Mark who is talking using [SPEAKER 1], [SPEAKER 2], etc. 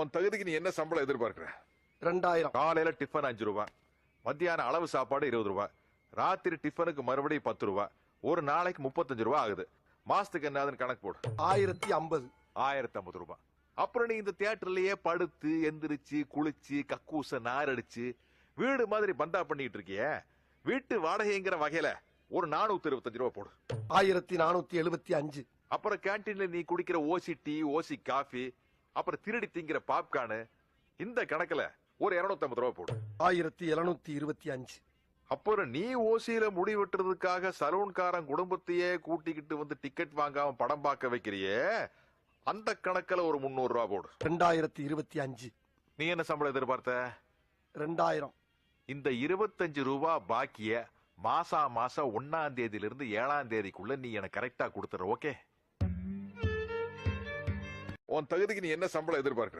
[SPEAKER 1] உன் தகுதிக்கு நீ என்ன சம்பளம் எதிர்பார்க்கிற?
[SPEAKER 2] ரெண்டாயிரம்.
[SPEAKER 1] காலையில டிஃபன் அஞ்சு ரூபா மத்தியானம் அளவு சாப்பாடு இருபது ரூபா ராத்திரி டிஃபனுக்கு மறுபடியும் பத்து ரூபா ஒரு நாளைக்கு முப்பத்தஞ்சு ரூபா ஆகுது. மாசத்துக்கு என்னதுன்னு கணக்கு போடு.
[SPEAKER 2] ஆயிரத்தி ஐம்பது.
[SPEAKER 1] ஆயிரத்தி ஐம்பது ரூபாய் அப்புறம் நீ இந்த தியேட்டர்லயே படுத்து எந்திரிச்சு குளிச்சு கக்கூச நார் அடிச்சு வீடு மாதிரி பந்தா பண்ணிட்டு இருக்கிய வீட்டு வாடகைங்கிற வகையில ஒரு நானூத்தி இருபத்தஞ்சு ரூபா போடு.
[SPEAKER 2] ஆயிரத்தி நானூத்தி எழுபத்தி அஞ்சு.
[SPEAKER 1] அப்புறம் கேண்டீன்ல நீ குடிக்கிற ஓசி டீ ஓசி காஃபி அப்புறம் திருடி திங்கிற பாப்கார்னு இந்த கணக்குல ஒரு 250 ரூபா போடு.
[SPEAKER 2] ஆயிரத்தி எழுநூத்தி இருபத்தி அஞ்சு.
[SPEAKER 1] அப்புறம் நீ ஓசியில முடி வெட்டுறதுக்காக சலூன்காரன் குடும்பத்தையே கூட்டிக்கிட்டு வந்து டிக்கெட் வாங்காம படம் பார்க்க வைக்கிறியே அந்த கணக்குல ஒரு 300 ரூபா போடு.
[SPEAKER 2] ரெண்டாயிரத்தி இருபத்தி அஞ்சு.
[SPEAKER 1] நீ என்ன சம்பளம் எதிர்பார்த்த?
[SPEAKER 2] ரெண்டாயிரம்.
[SPEAKER 1] இந்த இருபத்தஞ்சு ரூபா பாக்கிய மாசா மாசம் ஒன்னாம் தேதியில இருந்து ஏழாம் தேதிக்குள்ள நீ எனக்கு கரெக்டா கொடுத்துற ஓகே உன் தகுதிக்கு நீ என்ன சம்பளம் எதிர்பார்க்கிற?